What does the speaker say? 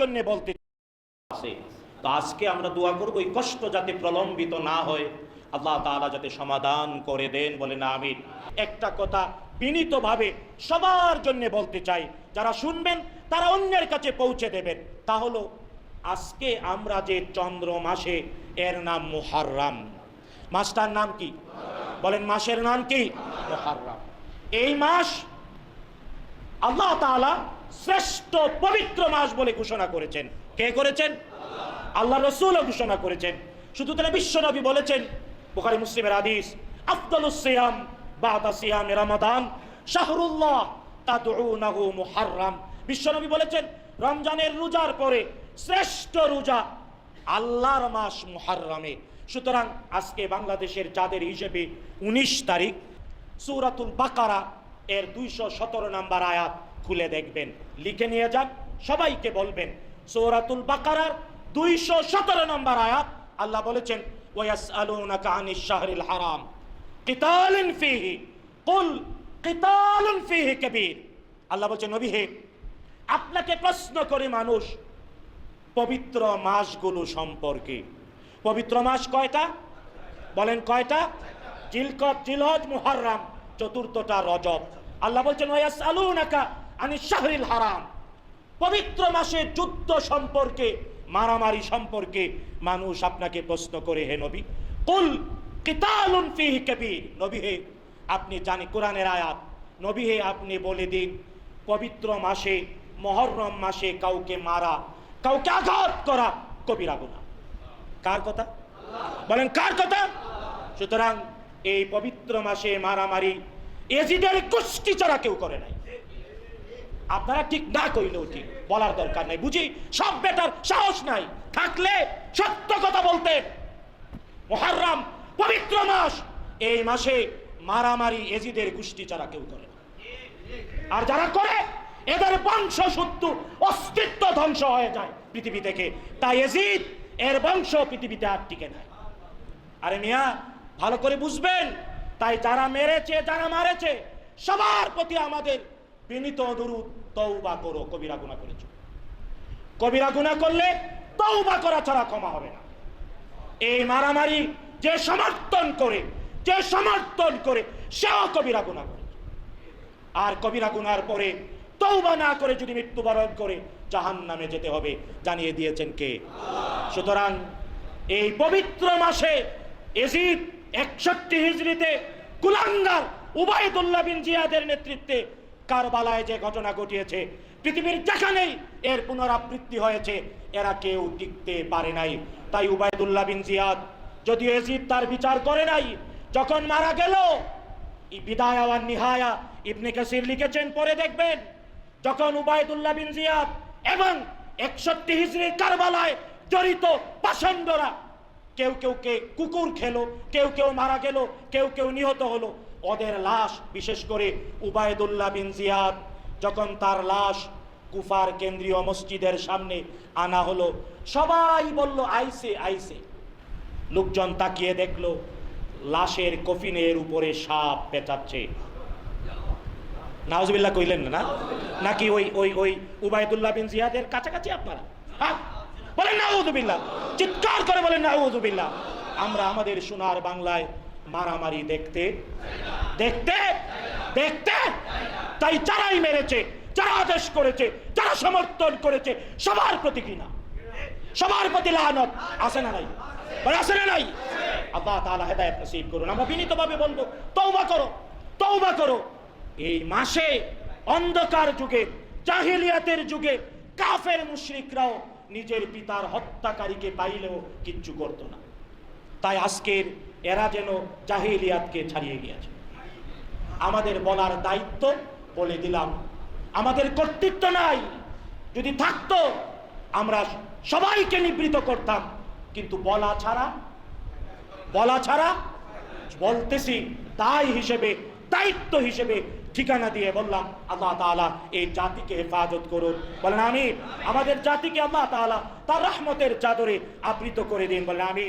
জন্য বলতে আছে তো আজকে আমরা দোয়া করব ওই কষ্ট যাতে প্রলম্বিত না হয়, আল্লাহ তাআলা যাতে সমাধান করে দেন বলে না আমি একটা কথা বিনীতভাবে সবার জন্য বলতে চাই, যারা শুনবেন, তারা অন্যের কাছে পৌঁছে দেবেন। তা হলো, আজকে আমরা যে চন্দ্র মাসে, এর নাম মুহাররাম। মাসটার নাম কি? বলেন, মাসের নাম কি? মুহাররাম। এই মাস আল্লাহ তাআলা শ্রেষ্ঠ পবিত্র মাস বলে ঘোষণা করেছেন। কে করেছেন? আল্লাহ রসুলও ঘোষণা করেছেন। শুধু তারা বিশ্বনবী বলেছেন, বুখারী মুসলিমের হাদিস, আফদালুস সিয়াম বাদা সিয়াম রমাদান, শাহরুল্লাহ তাদউনাহু মুহাররাম। বিশ্বনবী বলেছেন, রমজানের রোজার পরে শ্রেষ্ঠ রোজা আল্লাহর মাস মুহাররামে। সুতরাং আজকে বাংলাদেশের চাঁদের হিসেবে উনিশ তারিখ, সূরাতুল বাকারা এর দুইশো সতেরো নাম্বার আয়াত খুলে দেখবেন। লিখে নিয়ে যান সবাইকে বলবেন, সৌরাতুল বাকারার দুইশো সতেরো নম্বর আয়াত আল্লাহ বলেছেন ওয়াসআলুনাকা আনিশ শাহরিল হারাম, কিতালিন ফিহি, কুল কিতালুন ফিহি কাবীর। আল্লাহ বলছেন, নবী হে, আপনাকে প্রশ্ন করে মানুষ, পবিত্র মাসগুলো সম্পর্কে। পবিত্র মাস কয়টা? বলেন কয়টা? জিলকত, জিলহজ, মুহাররাম, চতুর্থটা রজব। আল্লাহ বলছেন ওয়াস আলুনাকা আনি শাহরিল হারাম। পবিত্র মাসে যুদ্ধ সম্পর্কে, মারামারি সম্পর্কে মানুষ আপনাকে প্রশ্ন করে, হে নবী, কুল কিতালুন ফিহি কাবীর। নবী হে, আপনি জানি, কোরআনের আয়াত। নবী হে, আপনি বলে দিন, পবিত্র মাসে মহররম মাসে কাউকে মারা, কাউকে আঘাত করা কবিরা গুনাহ। কার কথা? বলেন, কার কথা? সুতরাং এই পবিত্র মাসে মারামারি এজিদের কুষ্টি ছাড়া কেউ করে নাই। আপনারা ঠিক না কইলেও ঠিক, বলার দরকার নাই। বুঝি? সব বেটার সাহস নাই। থাকলে সত্য কথা বলতেন। মহারাম, পবিত্র মাস। এই মাসে মারামারি এজিদের গোষ্ঠী ছাড়া কেউ করে আর যারা করে, এদের বংশ শত্রু অস্তিত্ব ধ্বংস হয়ে যায় পৃথিবী থেকে। তাই এজিদ, এর বংশ পৃথিবীতে আর টিকে নাই। আরে মিয়া, ভালো করে বুঝবেন তাই যারা মেরেছে, যারা মারেছে, সবার প্রতি আমাদের বিনীত অনুরোধ তৌবা করো। কবিরা গুণা করেছ। কবিরা গুণা করলে তৌবা করা ছাড়া ক্ষমা হবে না। এই মারামারি যে সমর্থন করে, যে সমর্থন করে, সেও কবিরা গুণা করে। আর কবিরা গুনার পরে তৌবা না করে যদি মৃত্যুবরণ করে জাহান নামে যেতে হবে। জানিয়ে দিয়েছেন কে? সুতরাং এই পবিত্র মাসে এজিদ একষট্টি হিজড়িতে কুলাঙ্গার উবায়দুল্লাহ বিন জিয়াদের নেতৃত্বে কারবালায় যে ঘটনা ঘটিয়েছে, পৃথিবীর যেখানেই এর পুনরাবৃত্তি হয়েছে, এরা কেউ টিকতে পারে নাই। তাই উবায়দুল্লাহ বিন জিয়াদ যদিও এজিদ তার বিচার করে নাই, যখন মারা গেল বিদায় আওয়ার নিহায়া ইবনে কাসির লিখেছেন পরে দেখবেন, যখন উবায়দুল্লাহ বিন জিয়াদ এবং একষট্টি হিজড়ির কারবালায় জড়িত পাষণ্ডরা কেউ কেউ কে কুকুর খেলো, কেউ কেউ মারা গেল, কেউ কেউ নিহত হলো। ওদের লাশ, বিশেষ করে উবায়দুল্লাহ বিন জিয়াদ, যখন তার লাশ কুফার কেন্দ্রীয় মসজিদের সামনে আনা হলো, সবাই বলল, আইসে আইসে। লোকজন তাকিয়ে দেখল, লাশের কফিনের উপরে সাপ পেঁচাচ্ছে। নাওজবিল্লাহ কইলেন না না? নাকি ওই ওই ওই উবায়দুল্লাহ বিন জিয়াদের কাছাকাছি আপনারা? হ্যাঁ? বলেন নাউজুবিল্লাহ চিৎকার করে বলেন নাউজুবিল্লাহ আমরা আমাদের সোনার বাংলায় মারামারি দেখতে দেখতে দেখতে, তাই যারাই মেরেছে, যারা আদেশ করেছে, যারা সমর্থন করেছে, সবার প্রতি ঘৃণা, সবার প্রতি লানত আসে না নাই? আছে না নাই? আল্লাহ তাআলা হেদায়েত নসিব করুন। আমরা বিনীতভাবে বলব, তওবা করো তওবা করো। এই মাসে অন্ধকার যুগে, জাহিলিয়াতের যুগে কাফের মুশরিকরাও নিজের পিতার হত্যাকারীকে পাইলেও কিচ্ছু করতো না। তাই আজকের এরা যেন জাহিলিয়াতকে ছাড়িয়ে গিয়েছে। আমাদের বলার দায়িত্ব বলে দিলাম। আমাদের কর্তৃত্ব নাই। যদি থাকতো, আমরা সবাইকে নিবৃত করতাম। কিন্তু বলা ছাড়া বলা ছাড়া বলতেছি, দায় হিসেবে, দায়িত্ব হিসেবে ঠিকানা দিয়ে বললাম, আল্লাহ তালা এই জাতিকে হেফাজত করুন। বলেন আমি আমাদের জাতিকে আল্লাহ তালা তার রহমতের চাদরে আবৃত করে দিন। বলেন আমি